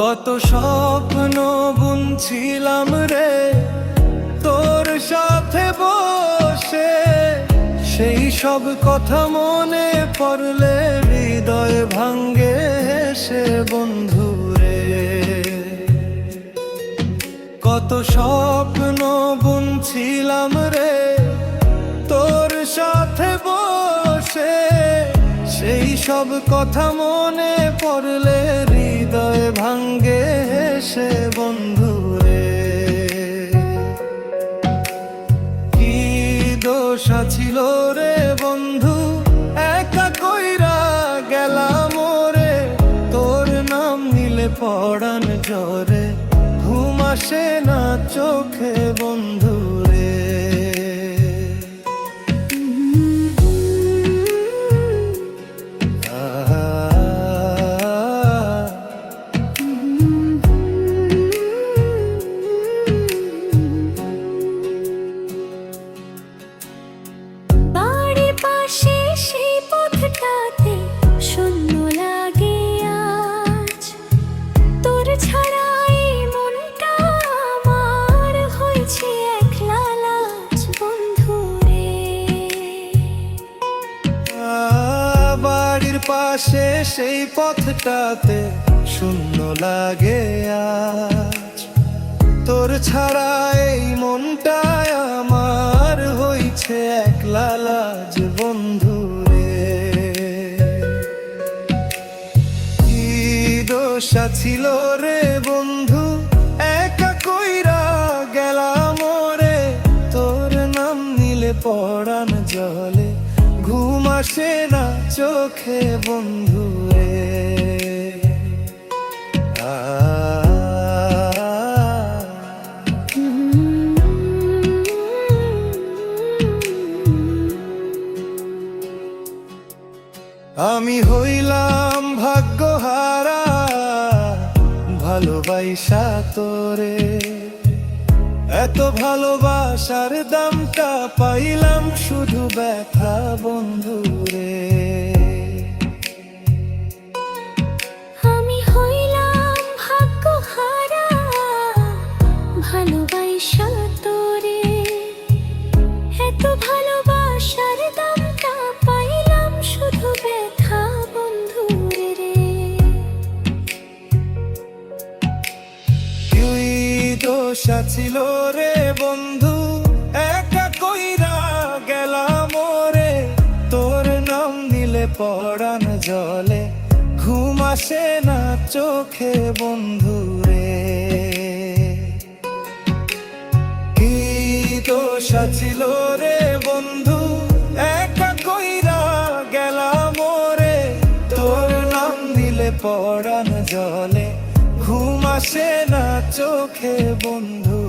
কত স্বপ্ন বুনছিলাম রে। তোর সাথে বসে সেই সব কথা মনে পড়লে হৃদয় ভাঙ্গে সে বন্ধু রে। কত স্বপ্ন বুনছিলাম রে। তোর সাথে বসে সেই সব কথা মনে পড়লে হৃদয় ভাঙ্গে সে বন্ধু রে। কি দোষ ছিল রে, বন্ধু? একা কইরা গেলাম রে তোর নাম নিলে পড়ান জরে ঘুম আসে না চোখে, বন্ধু বাড়ির পাশে সেই পথটাতে শূন্য লাগে আজ। তোর ছাড়া এই মনটা আমার হয়েছে একলা বাড়ির পাশে সেই পথটাতে শূন্য লাগে আজ। তোর ছাড়া এই মনটায় আমার হইছে একলা দোষা ছিল রে বন্ধু, একা কইরা গেলাম রে তোর নাম নিলে পড়ান জলে, ঘুম আসে না চোখে বন্ধু রে। আমি হইলাম ভাগ্যহারা ভালোবাসা তোরে। এত ভালোবাসার দামটা পাইলাম শুধু ব্যথা বন্ধুরে আমি হইলাম ভাগ্যহারা ভালোবাসা তোরে। এত ভালোবাসার দোষা ছিল রে বন্ধু, একা কইরা গেলাম রে তোর নাম নিলে পড়ান জলে, ঘুম আসে না চোখে বন্ধু রে। কি দোষা ছিল রে বন্ধু, একা কইরা গেলাম রে তোর নাম দিলে পড়ান আসে না চোখে বন্ধু